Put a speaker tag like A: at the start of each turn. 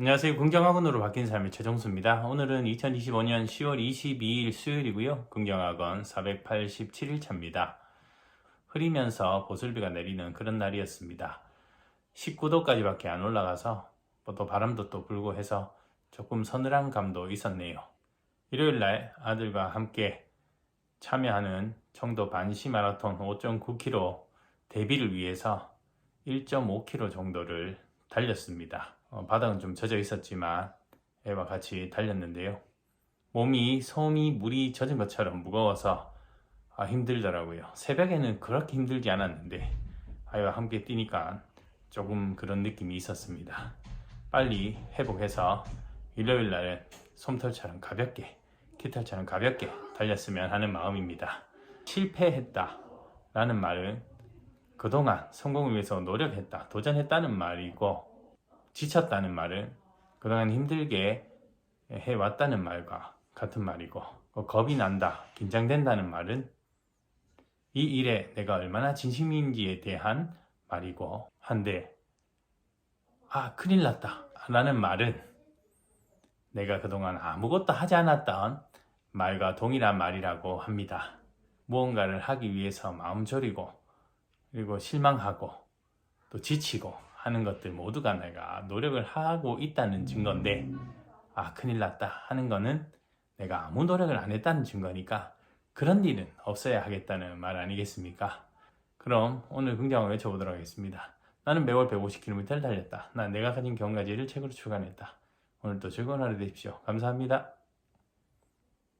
A: 안녕하세요. 긍정학원으로 바뀐 삶의 최정수입니다. 오늘은 2025년 10월 22일 수요일이고요. 긍정학원 487일 차입니다. 흐리면서 보슬비가 내리는 그런 날이었습니다. 19도까지밖에 안 올라가서 뭐또 바람도 또 불고 해서 조금 서늘한 감도 있었네요. 일요일 날 아들과 함께 참여하는 청도 반시 마라톤 5.9km 데뷔를 위해서 1.5km 정도를 달렸습니다. 어, 바닥은 좀 젖어 있었지만 애와 같이 달렸는데요. 몸이 솜이 물이 젖은 것처럼 무거워서 아, 힘들더라고요. 새벽에는 그렇게 힘들지 않았는데 아이와 함께 뛰니까 조금 그런 느낌이 있었습니다. 빨리 회복해서 일요일 날은 솜털처럼 가볍게 깃털처럼 가볍게 달렸으면 하는 마음입니다. 실패했다 라는 말은 그동안 성공을 위해서 노력했다, 도전했다는 말이고 지쳤다는 말은 그동안 힘들게 해왔다는 말과 같은 말이고 어, 겁이 난다, 긴장된다는 말은 이 일에 내가 얼마나 진심인지에 대한 말이고 한데 아 큰일 났다 라는 말은 내가 그동안 아무것도 하지 않았던 말과 동일한 말이라고 합니다. 무언가를 하기 위해서 마음 졸이고 그리고 실망하고 또 지치고 하는 것들 모두가 내가 노력을 하고 있다는 증거인데 아 큰일 났다 하는 거는 내가 아무 노력을 안 했다는 증거니까 그런 일은 없어야 하겠다는 말 아니겠습니까? 그럼 오늘 긍정을 외쳐보도록 하겠습니다. 나는 매월 150km를 달렸다. 난 내가 가진 경가지를 책으로 출간했다. 오늘도 즐거운 하루 되십시오. 감사합니다.